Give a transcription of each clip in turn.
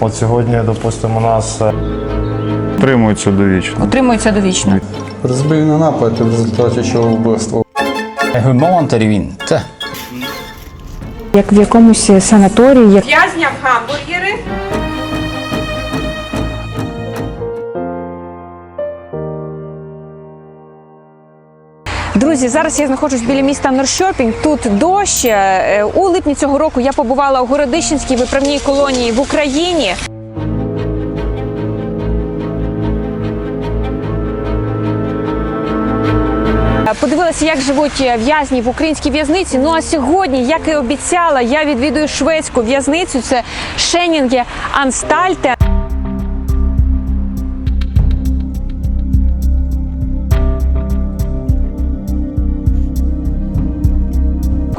От сьогодні, допустимо, у нас е, Тримуються довічно. Утримується довічно. Розбив на напад, в результаті чого вбивство. Humant він. як в якомусь санаторії, як зняв гамбургери. Друзі, зараз я знаходжусь біля міста Норшопінг. Тут дощ. Е, У липні цього року я побувала у Городищенській виправній колонії в Україні. Е, Подивилася, як живуть е, в'язні в українській в'язниці. Ну а сьогодні, як і обіцяла, я відвідую шведську в'язницю. Це Шенінге Анстальте.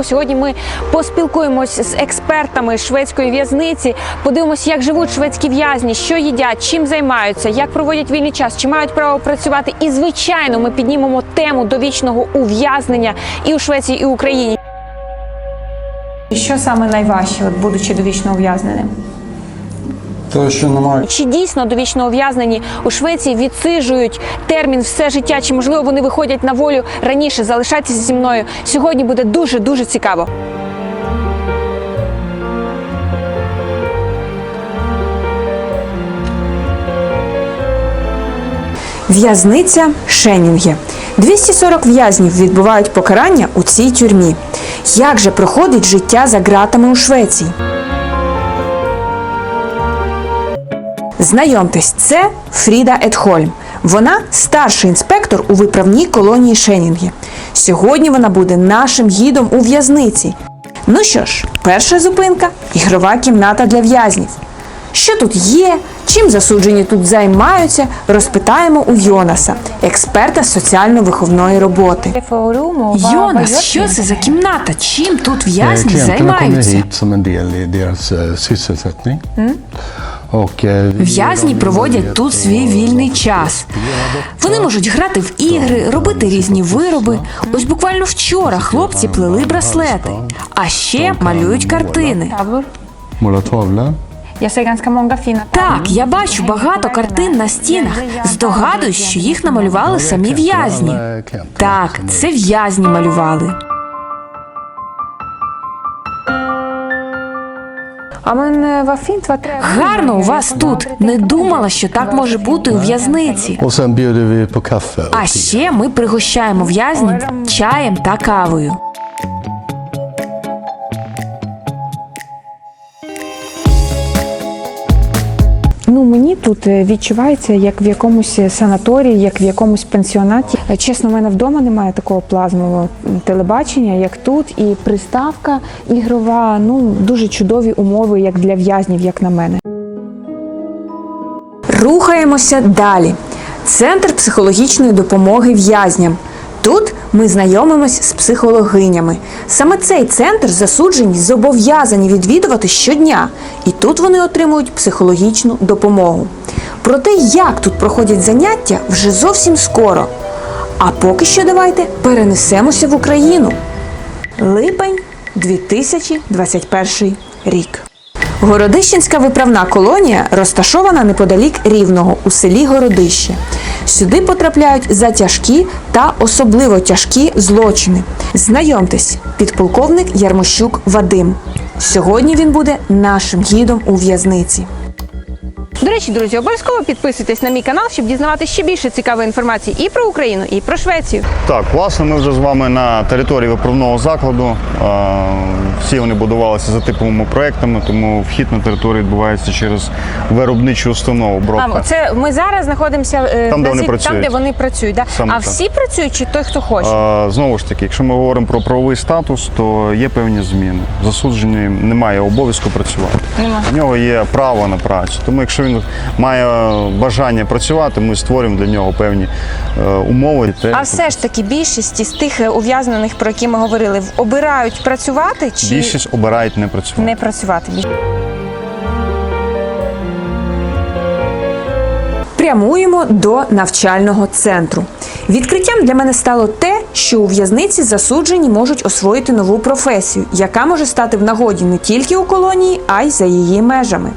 Сьогодні ми поспілкуємось з експертами шведської в'язниці, подивимося, як живуть шведські в'язні, що їдять, чим займаються, як проводять вільний час, чи мають право працювати. І звичайно, ми піднімемо тему довічного ув'язнення і у Швеції, і в Україні. Що саме найважче, от будучи довічно ув'язненим? То, що немає Чи дійсно довічно ув'язнені у Швеції відсиджують термін все життя? Чи можливо вони виходять на волю раніше? Залишайтеся зі мною. Сьогодні буде дуже дуже цікаво. В'язниця Шенінге. 240 в'язнів відбувають покарання у цій тюрмі. Як же проходить життя за ґратами у Швеції? Знайомтесь, це Фріда Едхольм. Вона старший інспектор у виправній колонії Шенінге. Сьогодні вона буде нашим гідом у в'язниці. Ну що ж, перша зупинка ігрова кімната для в'язнів. Що тут є, чим засуджені тут займаються, розпитаємо у Йонаса, експерта соціально-виховної роботи. Йонас, що це за кімната? Чим тут в'язні займаються? В'язні проводять тут свій вільний час. Вони можуть грати в ігри, робити різні вироби. Ось буквально вчора хлопці плели браслети, а ще малюють картини. Так, я бачу багато картин на стінах. Здогадуюсь, що їх намалювали самі в'язні. Так, це в'язні малювали. Гарно у вас тут. Не думала, що так може бути у в'язниці. А ще ми пригощаємо в'язнів чаєм та кавою. Тут е, відчувається як в якомусь санаторії, як в якомусь пансіонаті. Е, Чесно, в мене вдома немає такого плазмового телебачення, як тут, і приставка ігрова. Ну дуже чудові умови, як для в'язнів, як на мене. Рухаємося далі. Центр психологічної допомоги в'язням. Тут ми знайомимось з психологинями. Саме цей центр засуджені зобов'язані відвідувати щодня, і тут вони отримують психологічну допомогу. Про те, як тут проходять заняття, вже зовсім скоро. А поки що давайте перенесемося в Україну. Липень 2021 рік. Городищенська виправна колонія розташована неподалік Рівного у селі Городище. Сюди потрапляють за тяжкі та особливо тяжкі злочини. Знайомтесь, підполковник Ярмощук Вадим. Сьогодні він буде нашим гідом у в'язниці. До речі, друзі, обов'язково підписуйтесь на мій канал, щоб дізнаватися ще більше цікавої інформації і про Україну, і про Швецію. Так, власне, ми вже з вами на території виправного закладу. Е, Всі вони будувалися за типовими проектами, тому вхід на територію відбувається через виробничу установу Бровка. Це ми зараз знаходимося е, Там, де вони працюють. там, де вони працюють. Да? Саме а так. всі працюють чи той, хто хоче? Е, Знову ж таки, якщо ми говоримо про правовий статус, то є певні зміни. Засуджений немає обов'язку працювати. У нього є право на працю. Тому якщо він має бажання працювати, ми створюємо для нього певні е, умови. А все ж таки більшість із тих е, ув'язнених, про які ми говорили, в- обирають працювати чи Більшість обирають не працювати. не працювати. Прямуємо до навчального центру. Відкриттям для мене стало те, що у в'язниці засуджені можуть освоїти нову професію, яка може стати в нагоді не тільки у колонії, а й за її межами.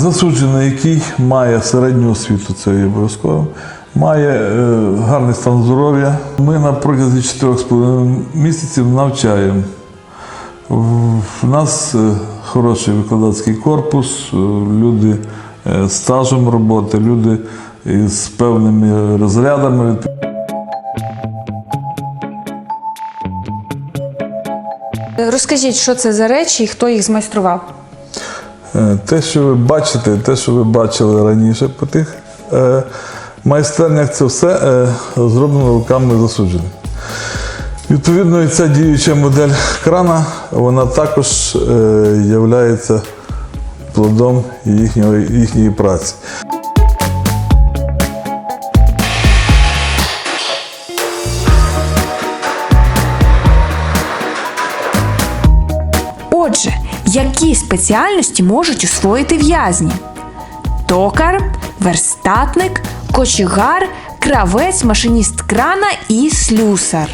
Засуджений, який має середню освіту, це є обов'язково, має е, гарний стан здоров'я. Ми на протязі 4,5 місяців навчаємо. В нас е, хороший викладацький корпус, е, люди е, з стажем роботи, люди з певними розрядами. Розкажіть, що це за речі і хто їх змайстрував? Е, Те, що ви бачите, те, що ви бачили раніше по тих е, майстернях, це все е, зроблено руками засуджених. Відповідно, і ця діюча модель крана, вона також є плодом їхньої, їхньої праці. Які спеціальності можуть освоїти в'язні? Токар, верстатник, кочегар, кравець, машиніст крана і слюсар.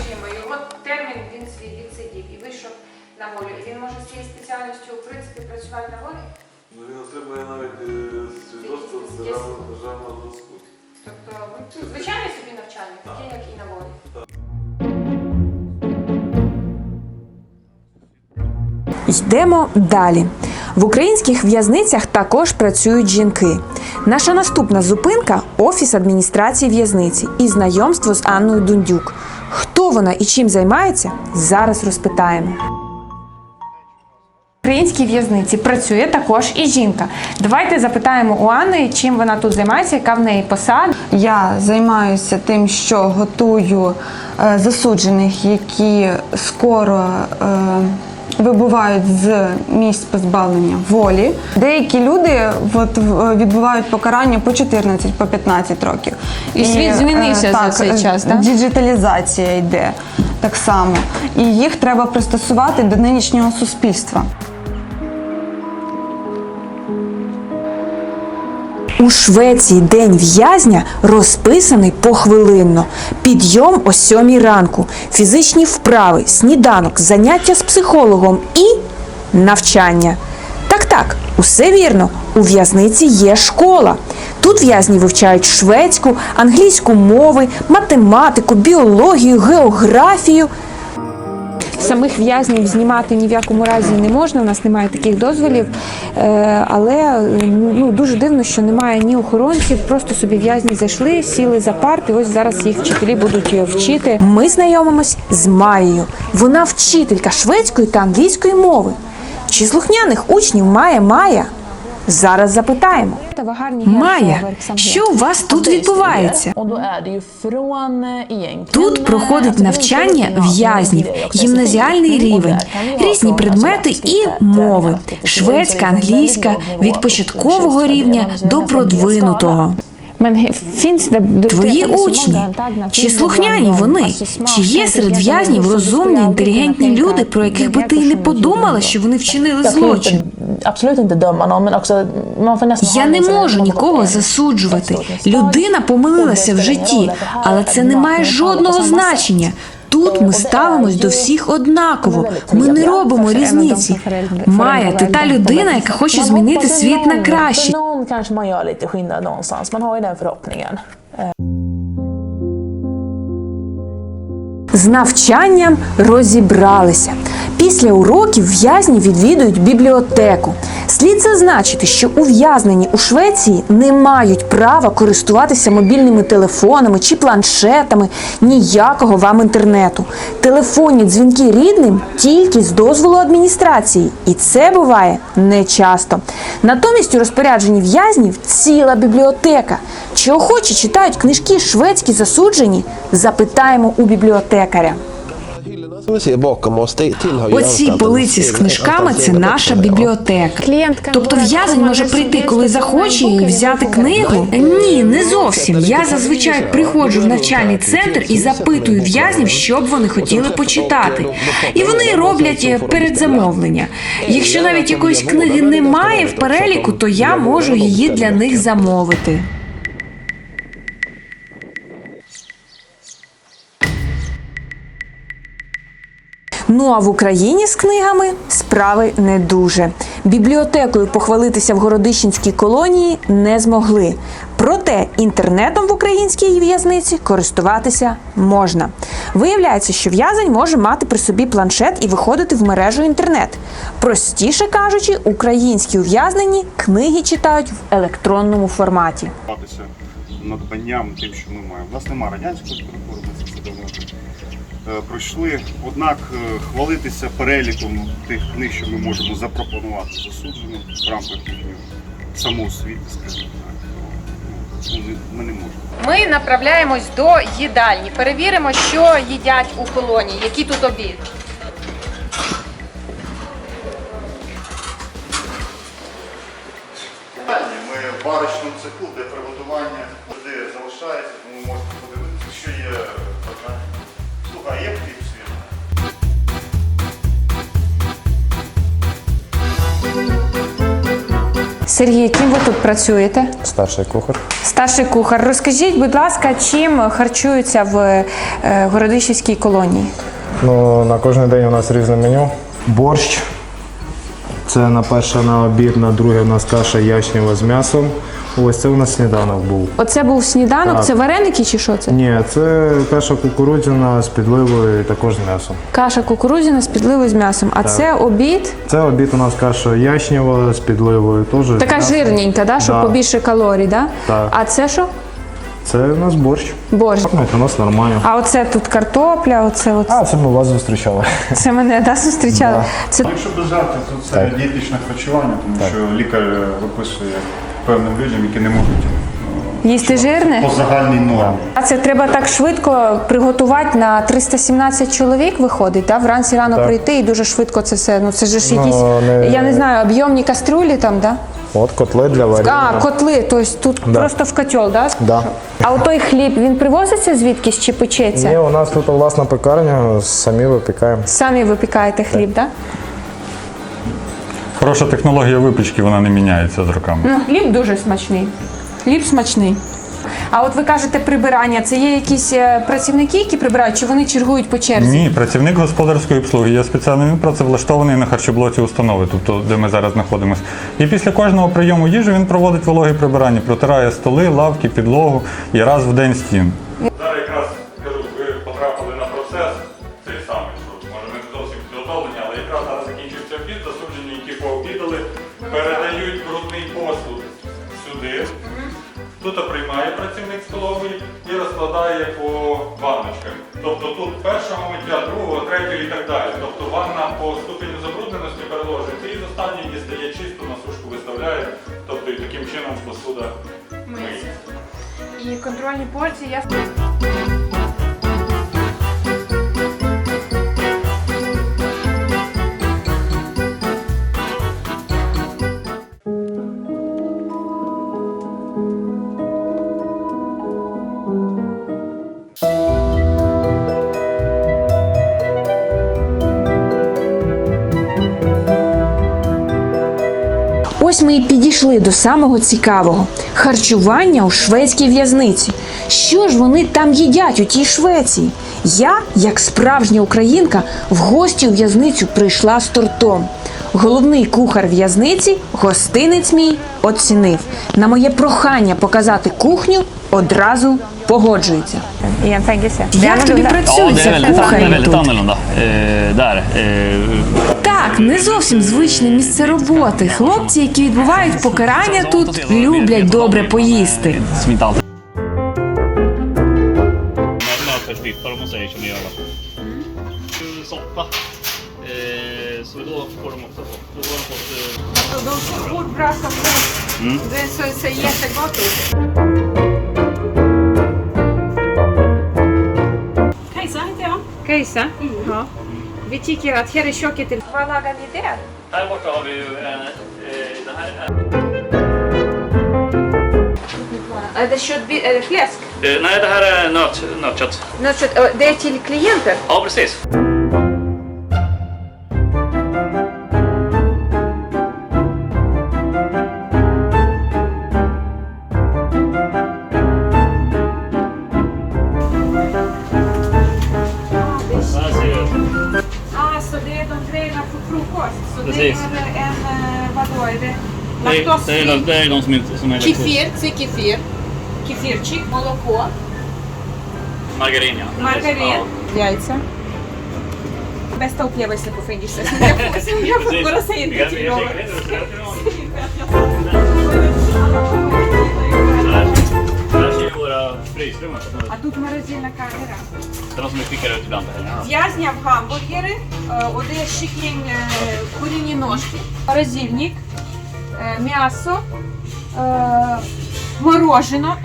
Йдемо далі. В українських в'язницях також працюють жінки. Наша наступна зупинка офіс адміністрації в'язниці і знайомство з Анною Дундюк. Хто вона і чим займається, зараз розпитаємо. В українській в'язниці працює також і жінка. Давайте запитаємо у Анни, чим вона тут займається, яка в неї посада. Я займаюся тим, що готую е, засуджених, які скоро е, вибувають з місць позбавлення волі. Деякі люди от, відбувають покарання по 14, по 15 років. І світ змінився так, за цей е, час, так? Діджиталізація йде так само. І їх треба пристосувати до нинішнього суспільства. У Швеції день в'язня розписаний похвилинно. Підйом о сьомій ранку, фізичні вправи, сніданок, заняття з психологом і навчання. Так, так, усе вірно. У в'язниці є школа. Тут в'язні вивчають шведську, англійську мови, математику, біологію, географію. Самих в'язнів знімати ні в якому разі не можна, у нас немає таких дозволів. Е, Але ну, дуже дивно, що немає ні охоронців, просто собі в'язні зайшли, сіли за парти. Ось зараз їх вчителі будуть е, вчити. Ми знайомимось з Марією. Вона вчителька шведської та англійської мови. Чи слухняних учнів має Майя? Зараз запитаємо. Майя, що у вас тут відбувається? Тут проходить навчання в'язнів, гімназіальний рівень, різні предмети і мови: шведська, англійська, від початкового рівня до продвинутого. Твої учні, чи слухняні вони? Чи є серед в'язнів розумні, інтелігентні люди, про яких би ти й не подумала, що вони вчинили злочин? Man får nästan Я не можу нікого засуджувати. Людина помилилася в житті, але це не має жодного значення. Тут ми ставимось до всіх однаково. Ми не робимо різниці. Майя, ти та людина, яка хоче змінити світ на краще. З навчанням розібралися. Після уроків в'язні відвідують бібліотеку. Слід зазначити, що ув'язнені у Швеції не мають права користуватися мобільними телефонами чи планшетами, ніякого вам інтернету. Телефонні дзвінки рідним тільки з дозволу адміністрації, і це буває нечасто. Натомість у розпорядженні в'язнів ціла бібліотека. Чи охочі читають книжки шведські засуджені? Запитаємо у бібліотекаря. Оці полиці з книжками це наша бібліотека. Тобто в'язень може прийти, коли захоче, і взяти книгу? Ні, не зовсім. Я зазвичай приходжу в навчальний центр і запитую в'язнів, що б вони хотіли почитати. І вони роблять е, передзамовлення. Якщо навіть якоїсь книги немає в переліку, то я можу її для них замовити. Ну Ну а в Україні з книгами справи не дуже. Бібліотекою похвалитися в Городищенській колонії не змогли. Проте інтернетом в українській в'язниці користуватися можна. Виявляється, що в'язень може мати при собі планшет і виходити в мережу інтернет. Простіше кажучи, українські ув'язнені книги читають в електронному форматі. Надбанням тим, що ми маємо. У нас немає радянської структури, ми це давно е, пройшли. Однак е, хвалитися переліком тих книг, що ми можемо запропонувати засудженим в рамках їхньої самоосвіти, скажімо так, то, ну, ми не можемо. Ми направляємось до їдальні. Перевіримо, що їдять у колонії, який тут обід. Є? Сергій, ким ви тут працюєте? Старший кухар. Старший кухар. Розкажіть, будь ласка, чим харчуються в е, Городищівській колонії? Ну, на кожен день у нас різне меню. Борщ. Це на перше на обід, на друге у нас каша ячнева з м'ясом. Ось це у нас сніданок був. Оце був сніданок, Так. це вареники чи що це? Ні, це каша кукурудзяна з підливою і також з м'ясом. Каша кукурудзяна з підливою з м'ясом. А це обід Це обід у нас каша ячнева з підливою. Теж з така м'ясом. жирненька, да? щоб Да. побільше калорій, да? Так. А це що? Це у нас борщ. Борщ. Пахнуть у нас нормально. А оце тут картопля, оце, оце. А, це ми вас зустрічали. це мене да, зустрічали. Це Якщо без жартів, то це дієтичне харчування, тому що лікар е, виписує певним людям, які не можуть їсти жирне. по загальній нормі. А це треба так швидко приготувати на 317 чоловік виходить, да? вранці рано Так. прийти і дуже швидко це все. Ну це ж Ну, якісь, не- я не знаю, об'ємні каструлі там, да? От котли для варіння. А, котли, тобто тут Да. просто в котел, да? Да. А от той хліб він привозиться звідкись чи печеться? Ні, у нас тут власна пекарня, самі випікаємо. Самі випікаєте хліб, так? Да? Хороша технологія випічки, вона не міняється з роками. Ну, хліб дуже смачний. Хліб смачний. А от ви кажете прибирання, це є якісь е, працівники, які прибирають, чи вони чергують по черзі? Ні, працівник господарської обслуги є спеціально він працевлаштований на харчоблоці установи, тобто де ми зараз знаходимося. І після кожного прийому їжі він проводить вологі прибирання, протирає столи, лавки, підлогу і раз в день стін. Тут приймає працівник столовий і розкладає по ванночках. Тобто тут першого миття, другого, третього і так далі. Тобто ванна по ступеню забрудненості переложується і з останньої дістає чисто на сушку виставляє. Тобто і таким чином посуда миється. І контрольні порції я Ось ми і підійшли до самого цікавого харчування у шведській в'язниці. Що ж вони там їдять у тій Швеції? Я, як справжня українка, в гості у в'язницю прийшла з тортом. Головний кухар в'язниці, гостинець мій, оцінив. На моє прохання показати кухню одразу погоджується. Як тобі працюється кухарем тут? Eh. Eh, Так, не зовсім звичне місце роботи. Хлопці, які відбувають покарання тут, люблять добре поїсти. som inte alltid Mötesdippar om man säger som vi gör. va? Soppa. Eh, så då får de också fått. Då har de fått eh, De ser fort bra som Det ser jättegott ut. Kajsa heter jag. Kajsa? Ja. Vi tycker att här är köket. Vad lagar ni där? här borta har vi ju en, eh, det här är, Det kött, är det fläsk? eh, nej det här är nöt, nötkött. Nötkött, det är till klienter? Ja precis. Som jag får bara säga det till någon. Här ser vi våra frysrum. А тут морозильна камера. Det är de som vi skickar ut ibland. Ja. В'язня в гамбургери, е, один щеклінь е, куріні ножки, морозильник, е, м'ясо, е, морожено.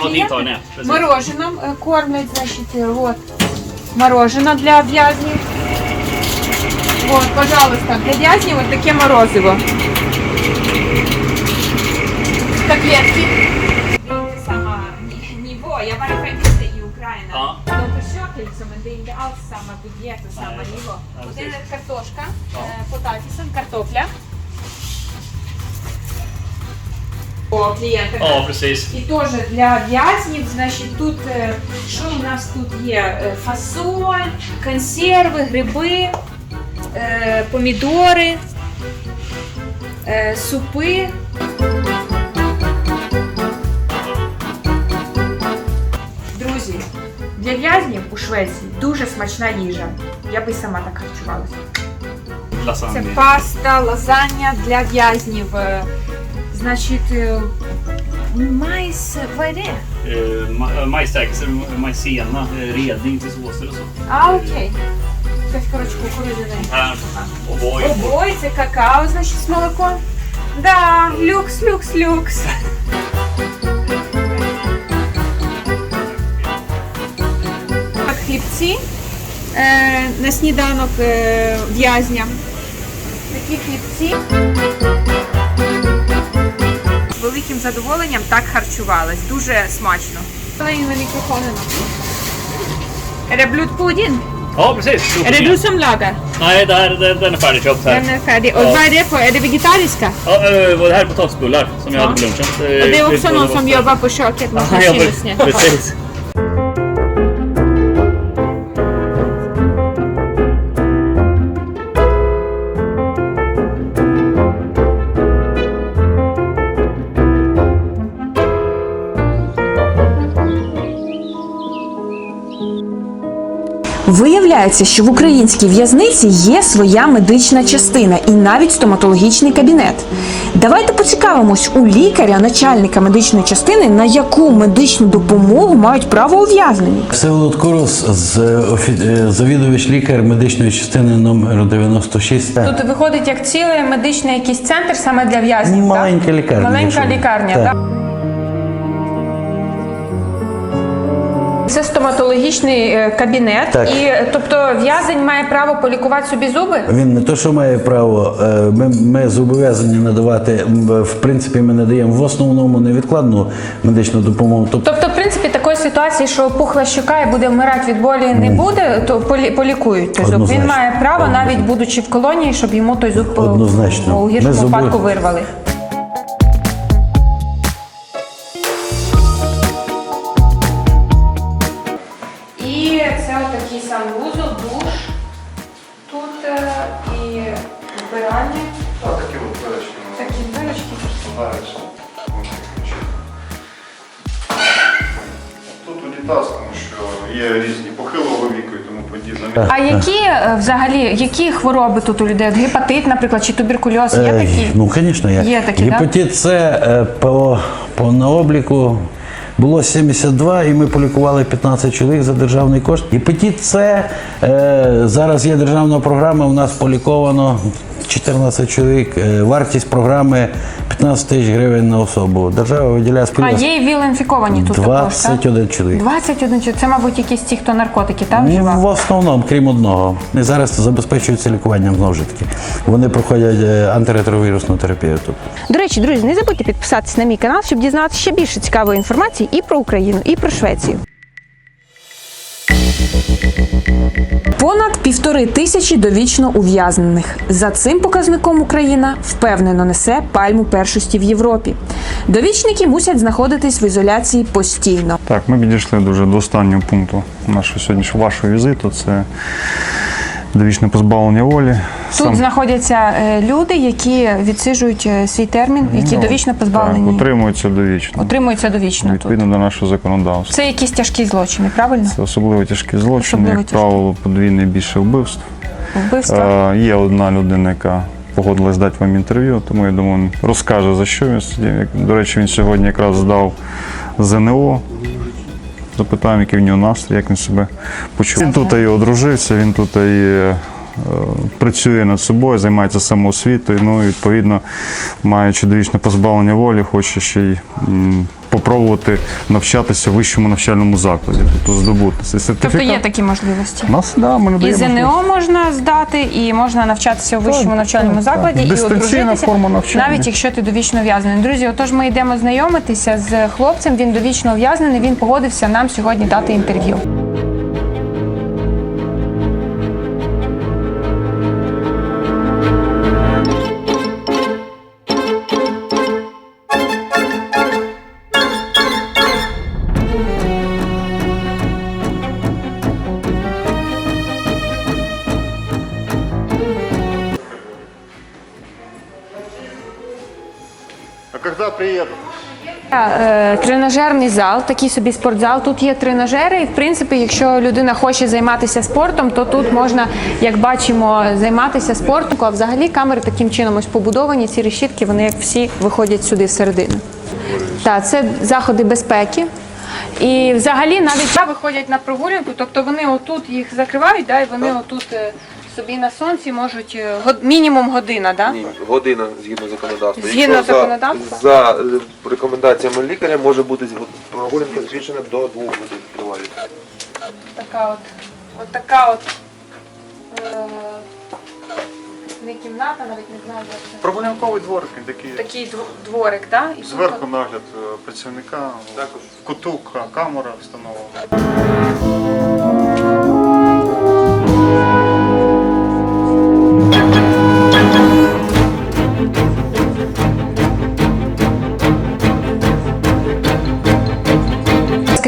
Klienten? tilltagna, precis. Мороженом е, кормлять, значить, е, вот. Морожено для в'язнів. Вот, пожалуйста, для в'язнів вот таке морозиво. Котлетки. Nivå. Ja, Och det precis. är kartoshka, Ja. eh, potatisen, kartoffler. Och klienterna. ja, precis. І теж для в'язнів, значить, тут е, що у нас тут є? Е, Фасоль, консерви, гриби, е, помідори, е, супи. Для в'язнів у Швеції дуже смачна їжа. Я би сама так харчувалася. Це паста, лазанья для в'язнів. Е, Значить, е, майс, ma- majsstärkelse, majsena, eh, till såser och så. А, окей. Якась, коротше, кукурудзяна. O'boy. Обой, це какао, значить, з молоком. Да, люкс, люкс, люкс. Е, на сніданок е, в'язням. Такі хлібці. З великим задоволенням так харчувалась. Дуже смачно. Det blodpudding? Ja, precis. Är det du som lagar? Nej, det här, den, den är färdigköpt här. Den är färdig. Och Ja. vad är det på? Är det vegetariska? Ja, eh, det här är potatisbullar som jag Ja. hade på lunchen. Och det är också någon som jobbar på köket Ja, jag maskinen. Precis. Виявляється, що в українській в'язниці є своя медична частина і навіть стоматологічний кабінет. Давайте поцікавимось у лікаря, начальника медичної частини, на яку медичну допомогу мають право ув'язнені. Всеволод Корос, е, завідувач лікар медичної частини номер 96. Тут виходить як цілий медичний якийсь центр саме для в'язнів. Маленька так? лікарня, Маленька лікарня, так. так. Стоматологічний е, кабінет, Так. і тобто в'язень має право полікувати собі зуби. Він не то, що має право, е, ми, ми зобов'язані надавати. В принципі, ми надаємо в основному невідкладну медичну допомогу. Тобто Тобто, в принципі, такої ситуації, що пухла щука і буде вмирати від болі, не буде, то полі- полікують той зуб. Він має право, навіть будучи в колонії, щоб йому той зуб Однозначно. у гіршому зобов- випадку вирвали. Взагалі які хвороби тут у людей? Гепатит, наприклад, чи туберкульоз? Є Е, такі? Ну, звісно, є. Є такі. Гепатит С е, по, по на обліку було 72, і ми полікували 15 чоловік за державний кошт. Гепатит С е, зараз є державна програма. У нас поліковано 14 чоловік. Е, вартість програми 15 тисяч гривень на особу. Держава виділяє А спільно є і віл-інфіковані тут також, так? 21 чоловік. 21 чоловік. Це, мабуть, якісь ті, хто наркотики там Ну, вживав? в основному, крім одного. І зараз забезпечуються лікуванням знову ж таки. Вони проходять е, антиретровірусну терапію тут. До речі, друзі, не забудьте підписатися на мій канал, щоб дізнатися ще більше цікавої інформації і про Україну, і про Швецію. Понад півтори тисячі довічно ув'язнених. За цим показником Україна впевнено несе пальму першості в Європі. Довічники мусять знаходитись в ізоляції постійно. Так, ми підійшли дуже до останнього пункту нашого сьогоднішнього вашого візиту. Це довічне позбавлення волі. Тут знаходяться е, люди, які відсиджують е, свій термін, які Ну, довічно Так, позбавлені, утримуються довічно. отримуються довічно тут. Відповідно до нашого законодавства. Це якісь тяжкі злочини, правильно? Це особливо тяжкі злочини, Особливо як тяжкі. правило, подвійне більше вбивств. Вбивства. Е, є одна людина, яка погодилась дати вам інтерв'ю, тому я думаю, він розкаже за що він сидів. До речі, він сьогодні якраз здав ЗНО. Запитаємо, який в нього настрій, як він себе почув. Він тут і одружився, він тут і е, працює над собою, займається самоосвітою. Ну і відповідно, маючи довічне позбавлення волі, хоче ще й попробувати навчатися в вищому навчальному закладі, тобто здобути цей сертифікат. Тобто є такі можливості. У нас да, ми І ЗНО можна здати, і можна навчатися у вищому навчальному так, закладі так. і Дистанційна форма навчання. навіть якщо ти довічно ув'язнений. Друзі, отож ми йдемо знайомитися з хлопцем. Він довічно ув'язнений. Він погодився нам сьогодні дати інтерв'ю. Тренажерний зал, такий собі спортзал. Тут є тренажери, і в принципі, якщо людина хоче займатися спортом, то тут можна, як бачимо, займатися спортом. А взагалі камери таким чином ось побудовані. Ці решітки, вони як всі виходять сюди всередину. Так, це заходи безпеки. І взагалі навіть виходять на прогулянку, тобто вони отут їх закривають, да, і вони отут е, собі на сонці можуть е, год- мінімум година, да? Ні, година згідно законодавства. Згідно Якщо за- законодавства? За, е, рекомендаціями лікаря може бути прогулянка збільшена до двох годин тривалість. така от, от така от е, не кімната, навіть не знаю, як це. Прогулянковий дворик, він такий. Такий дво- дворик, так? І тут Зверху нагляд е, працівника, в куту ка- камера встановлена.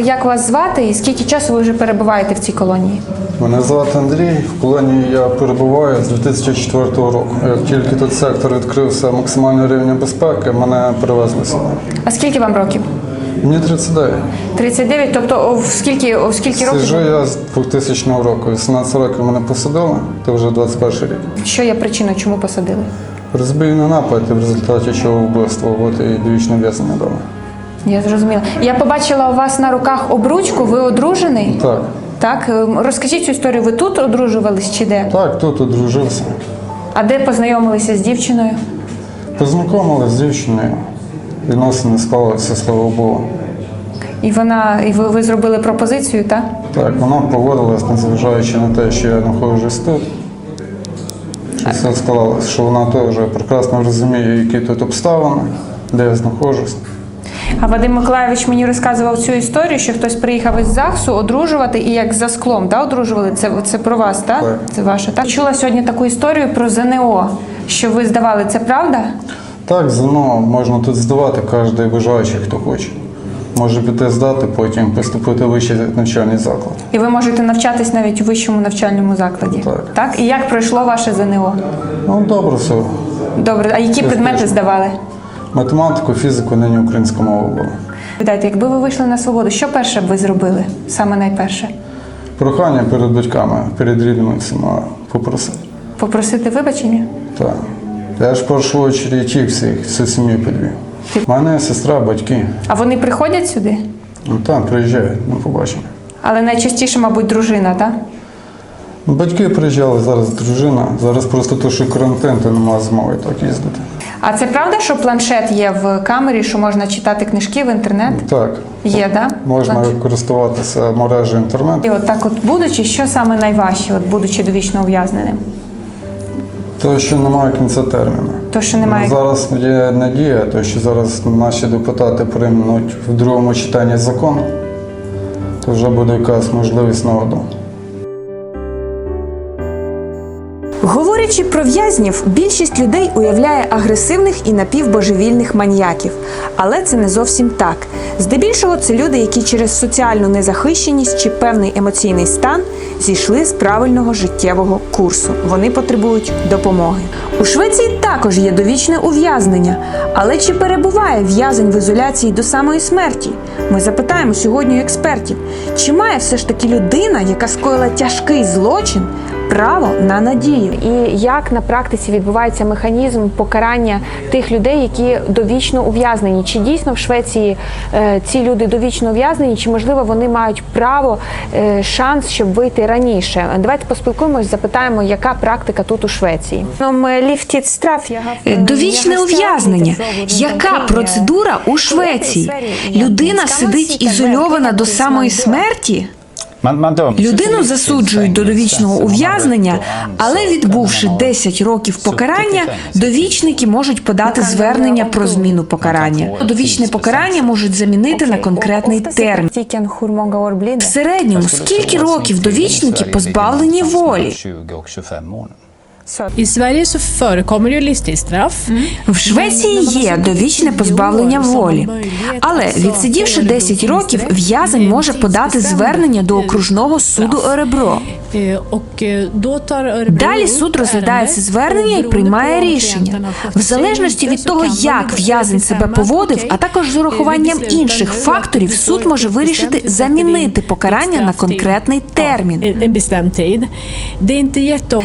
Як вас звати і скільки часу ви вже перебуваєте в цій колонії? Мене звати Андрій. В колонії я перебуваю з 2004 року. Як тільки тут сектор відкрився максимальний рівень безпеки, мене перевезли сюди. А скільки вам років? Мені 39. 39, тобто о, в скільки, о, в скільки років? Сиджу я з 2000 року. 18 років мене посадили, то вже 21 рік. Що є причиною, чому посадили? Розбійний напад, і в результаті чого вбивство, от і довічне в'язнення вдома. Я зрозуміла. Я побачила у вас на руках обручку, ви одружений? Так, Так, ем, розкажіть цю історію. Ви тут одружувались чи де? так, тут одружився. А де познайомилися з дівчиною? Познайомилися з дівчиною. Відносини склалися, слава Богу. І вона, і ви, ви зробили пропозицію, так? Так, вона поводилась, незважаючи на те, що я знаходжусь тут. Що все склалося, що вона теж прекрасно розуміє, які тут обставини, де я знаходжусь. А Вадим Миколаєвич мені розказував цю історію, що хтось приїхав із ЗАГСу одружувати і як за склом да, одружували. Це, це про вас, так? Так. Це ваше. Так? Чула сьогодні таку історію про ЗНО, що ви здавали. Це правда? Так, ЗНО можна тут здавати кожен бажаючий, хто хоче. Може піти здати, потім поступити в вищий навчальний заклад. І ви можете навчатись навіть у вищому навчальному закладі. Так. І як пройшло ваше ЗНО? Ну, добре все. Добре, а які предмети здавали? Математику, фізику, нині українська мова була. Питайте, якби ви вийшли на свободу, що перше б ви зробили? Саме найперше? Прохання перед батьками, перед рідними всіма попросити. Попросити вибачення? Так. Я ж в першу чергу тих всіх, всю сім'ю підвів. У мене сестра, батьки. А вони приходять сюди? Ну там приїжджають на побачення. Але найчастіше, мабуть, дружина, так? Батьки приїжджали, зараз дружина. Зараз просто то, що карантин, то немає змоги так їздити. А це правда, що планшет є в камері, що можна читати книжки в інтернет? Так, Є, да? можна Планшет. користуватися мережею інтернет. І от так, от будучи, що саме найважче, от будучи довічно ув'язненим? То, що немає кінця терміну. То, що немає. Ну, Зараз є надія, то що зараз наші депутати приймуть в другому читанні закон, то вже буде якась можливість народу. Говорячи про в'язнів, більшість людей уявляє агресивних і напівбожевільних маніяків. Але це не зовсім так. Здебільшого це люди, які через соціальну незахищеність чи певний емоційний стан зійшли з правильного життєвого курсу. Вони потребують допомоги. У Швеції також є довічне ув'язнення. Але чи перебуває в'язень в ізоляції до самої смерті? Ми запитаємо сьогодні у експертів, чи має все ж таки людина, яка скоїла тяжкий злочин, право на надію? І як на практиці відбувається механізм покарання тих людей, які довічно ув'язнені? Чи дійсно в Швеції е, ці люди довічно ув'язнені, чи можливо вони мають право е, шанс, щоб вийти раніше? Давайте поспілкуємось, запитаємо, яка практика тут у Швеції. Е, Довічне ув'язнення. Яка процедура у Швеції? Людина сидить ізольована до самої смерті? Людину засуджують до довічного ув'язнення, але відбувши 10 років покарання, довічники можуть подати звернення про зміну покарання. Довічне покарання можуть замінити на конкретний термін. В середньому скільки років довічники позбавлені волі? Sverige så förekommer ju livstidsstraff. В Швеції є довічне позбавлення волі, але відсидівши 10 років, в'язень може подати звернення до окружного суду Оребро. Tar Örebro Далі суд розглядає це звернення і приймає рішення. В залежності від того, як в'язень себе поводив, а також з урахуванням інших факторів, суд може вирішити замінити покарання на конкретний термін.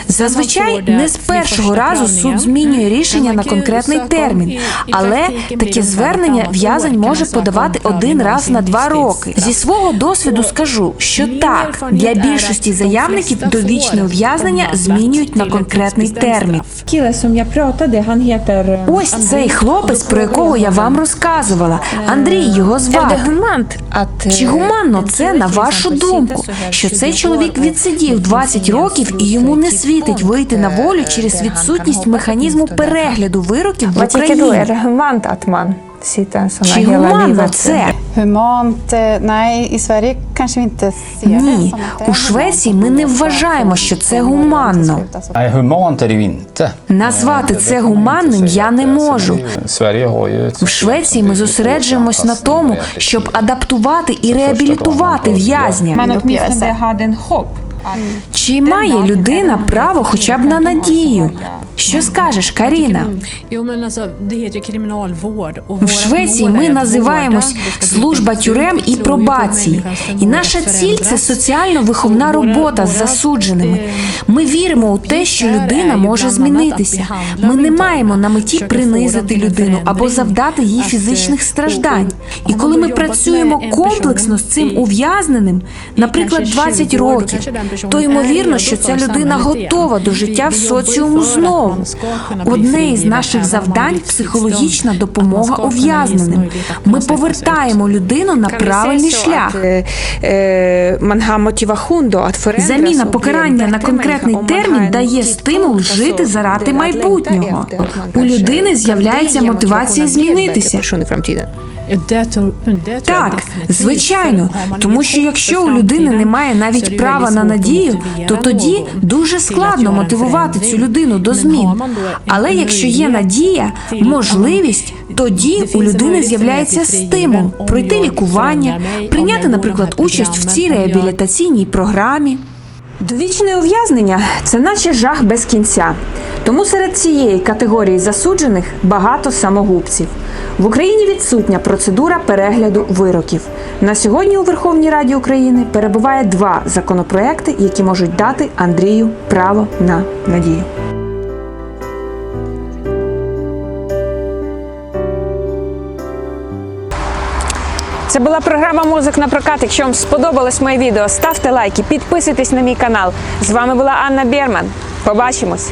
Зазвичай не з першого разу суд змінює рішення на конкретний термін, але таке звернення в'язень може подавати один раз на два роки. Зі свого досвіду скажу, що так для більшості заявників довічне ув'язнення змінюють на конкретний термін. straff. Ось цей хлопець, про якого я вам розказувала. Андрій його звати. Чи гуманно це на вашу думку? Що цей чоловік відсидів 20 років і йому не світить вийти на волю через відсутність механізму перегляду вироків в Україні? Чи гуманно це? Ser Ні, у Швеції ми не вважаємо, що це гуманно. Назвати це гуманним я не можу. В Швеції ми зосереджуємось на тому, щоб адаптувати і реабілітувати в'язня. Чи має людина право хоча б на надію? Що скажеш, Каріна? В Швеції ми називаємось служба тюрем і пробації. І наша ціль це соціально-виховна робота з засудженими. Ми віримо у те, що людина може змінитися. Ми не маємо на меті принизити людину або завдати їй фізичних страждань. І коли ми працюємо комплексно з цим ув'язненим, наприклад, 20 років, то ймовірно, що ця людина готова до життя в соціуму знову. Одне із наших завдань психологічна допомога ув'язненим. Ми повертаємо людину на правильний шлях. Заміна покарання на конкретний термін дає стимул жити заради майбутнього. У людини з'являється мотивація змінитися. Так, звичайно, тому що якщо у людини немає навіть права на надію, то тоді дуже складно мотивувати цю людину до змін. Але якщо є надія, можливість, тоді у людини з'являється стимул пройти лікування, прийняти, наприклад, участь в цій реабілітаційній програмі. Довічне ув'язнення це наче жах без кінця. Тому серед цієї категорії засуджених багато самогубців. В Україні відсутня процедура перегляду вироків. На сьогодні у Верховній Раді України перебуває два законопроекти, які можуть дати Андрію право на надію. Це була програма Музик на прокат. Якщо вам сподобалось моє відео, ставте лайки, підписуйтесь на мій канал. З вами була Анна Берман. Побачимось!